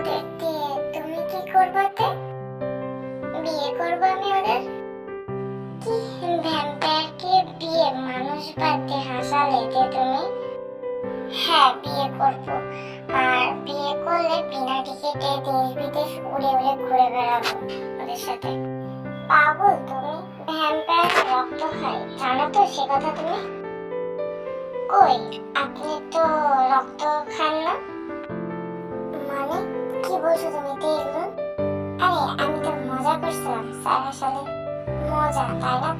ওদের তুমি কি করবাতে বিয়ে করব আমি ওদের? কি? ভ্যাম্পায়ারকে বিয়ে, মানুষ বাদ হাসালে যে তুমি? হ্যাঁ বিয়ে করব। আর বিয়ে করলে বিনা টিকিটে দেশ বিদেশ উড়ে উড়ে ঘুরে বেড়াবো ওদের সাথে। পাগল তুমি? ভ্যাম্পায়ার রক্ত খায়। জানো তো সে কথা তুমি? কই? আপনি তো রক্ত খান না? কি বলছো তুমি দেখুন আরে আমি তো মজা করছিলাম স্যার আসলে মজা তাই না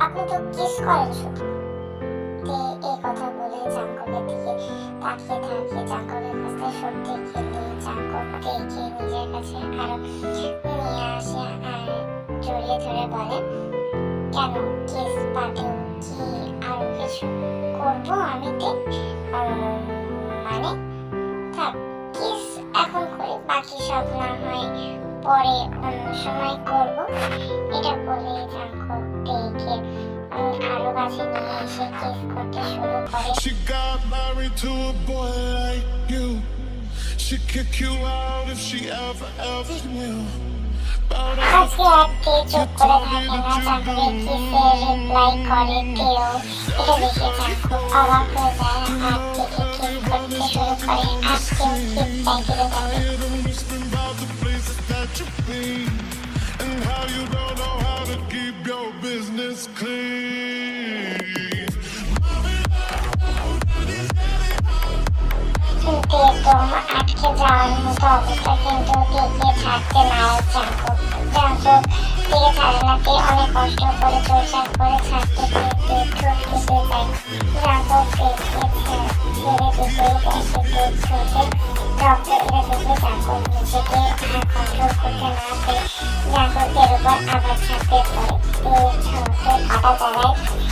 আপনি তো কিস করেন শুধু তে এই কথা বলে জাঙ্ককের দিকে তাকিয়ে থাকে জাঙ্ককের কাছ সত্যি খেলে জাঙ্কক দেখে নিজের কাছে আরও নিয়ে আসে আর জড়িয়ে ধরে বলে কেন কিস বাদেও কি আরও কিছু করব আমি তে বাকি সব না হয় পরে অন্য সময় করব। এটা বলে দেখে উম, আরও কাছে নিয়ে এসে কিস করতে শুরু করে। She got married to a boy like you. She'd kick you out if she ever, ever knew. আজকে একটি চুপ করে থাকে না? চাকরি কিসে রিপ্লাই করে কেউ? এটা দেখে জাঙ্কুক অবাক হয়ে যায় আর থাকে I don't know how to একদম আটকে যাওয়ার মতো অবস্থা কিন্তু টিকে থাকতে নায়ক জাঙ্কুক জাঙ্কুক টিকে ছাড়ে অনেক কষ্ট করে চোরচার করে ছাড়তে পেরে ঠোঁট যায় জাঙ্কুক দেখে ছেড়ে দিতেই দেখে দুধ ঠোঁটে রক্ত এড়ে দেখে নিজেকে আর কন্ট্রোল করতে না পেরে জাঙ্কুকের উপর আবার ছাড়তে পড়ে তে ঠোঁটে কাটা জায়গায়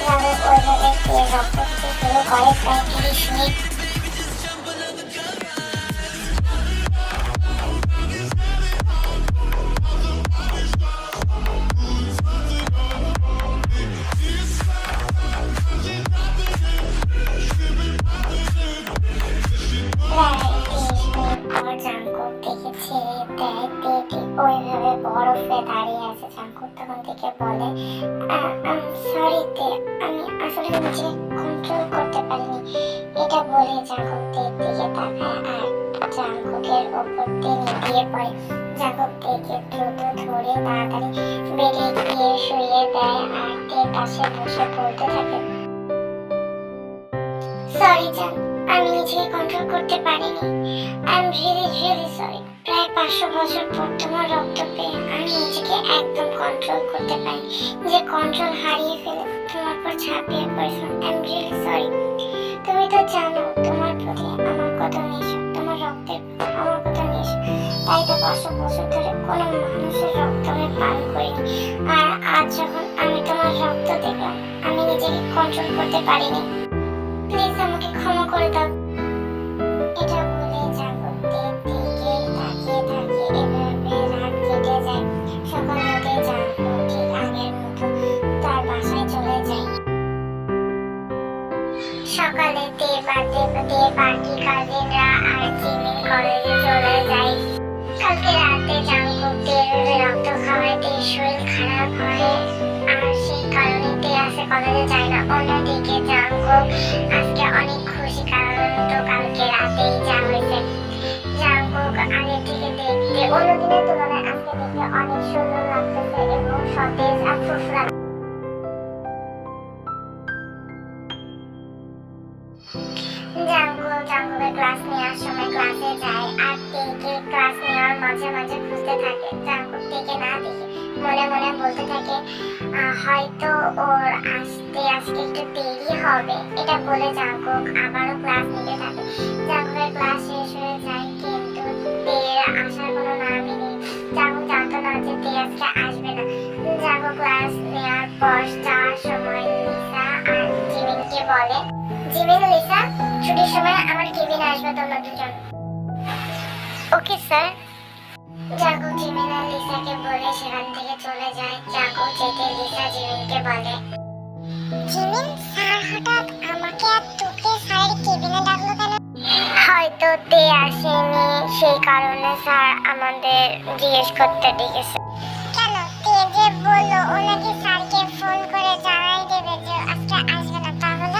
সাথে আরও মিশ্র হতে শুরু হয় করে প্রায় তিরিশ মিনিট মিনিট জাঙ্কুক দেখে ছেড়ে দেয় তেটি ওইভাবে বরফে দাঁড়িয়ে আছে তখন থেকে বলে সরি তে, আমি আসলে নিজে কন্ট্রোল করতে পারিনি। এটা বলে জাঙ্কুক দিকে তাকায় আর জাঙ্কুকের ওপর দিয়ে পড়ে। জাঙ্কুক তেকে দ্রুত ধরে তাড়াতাড়ি বেডে গিয়ে শুয়ে দেয় আর তের পাশে বসে বলতে থাকে। সরি জান, আমি নিজেকে কন্ট্রোল করতে পারিনি। I am really really sorry প্রায় পাঁচশো বছর পর তোমার রক্ত পেয়ে আমি নিজেকে একদম কন্ট্রোল করতে পারি। যে কন্ট্রোল হারিয়ে ফেলে তোমার পর ঝাঁপিয়ে পড়েছিলাম আই এম রিয়েলি সরি তুমি তো জানো তোমার প্রতি আমার কত নেশা, তোমার রক্তের আমার কত নেশা। তাই তো পাঁচশো বছর ধরে কোনো মানুষের রক্ত আমি পান করিনি। আর আজ যখন আমি তোমার রক্ত দেখলাম, আমি নিজেকে কন্ট্রোল করতে পারিনি। প্লিজ আমাকে ক্ষমা করে দাও। এটা বাকি কাজিনরা আর জিমিন কলেজে চলে যায় কালকে রাতে জাঙ্কুকদের রক্ত খাওয়ায় তে শরীর খারাপ হয় আর সেই কারণে তে আসে কলেজে যায় না অন্যদিকে জাঙ্কুক আজকে অনেক খুশি কারণ তো কালকে রাতেই যা হয়েছে জাঙ্কুক আগে থেকে দেখতে অন্য তুলনায় আজকে দেখতে অনেক সুন্দর লাগতেছে এবং সতেজ আর ফুরফুরা আর ক্লাস নেওয়ার মাঝে মাঝে খুঁজতে থাকে জাঙ্কুক না দেখে মনে মনে বলতে থাকে হয়তো ওর আসতে আজকে একটু দেরি হবে। এটা বলে জাঙ্কুক আবারও ক্লাস নিতে থাকে। জাঙ্কুকের ক্লাস শেষ হয়ে যায় কিন্তু তের আসার কোনো নামই নেই। জাঙ্কুক জানতো না তে আজকে আসবে না। জাগো ক্লাস নেওয়ার পর যাওয়ার সময় লিসা আর জিমিনকে বলে, জিমিন, লিসা, ছুটির সময় আমার কেবিন আসবে তোমরা দুজন ওকে স্যার জাগো জিমিন আর লিসাকে বলে সেখান থেকে চলে যায়। জাগো যেতে লিসা জিমিনকে বলে। জিমিন স্যার হঠাৎ আমাকে আর তোকে স্যারের কেবিনে ডাকলো কেন? হয়তো তে আসেনি সেই কারণে স্যার আমাদের জিজ্ঞেস করতে ডেকেছে। কেন? তে যে বলল ও নাকি স্যারকে ফোন করে জানাই দেবে যে আজকে আসবে না তাহলে?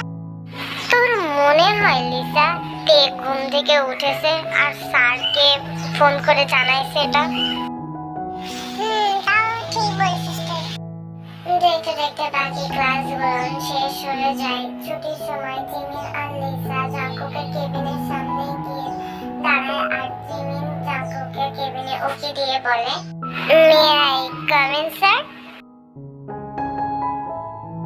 তোর মনে হয় লিসা তে ঘুম থেকে উঠেছে আর স্যারকে ফোন করে জানাইছে এটা। দেখতে দেখতে শেষ হয়ে যায়। ছুটির সময় আর আর দিয়ে বলে আই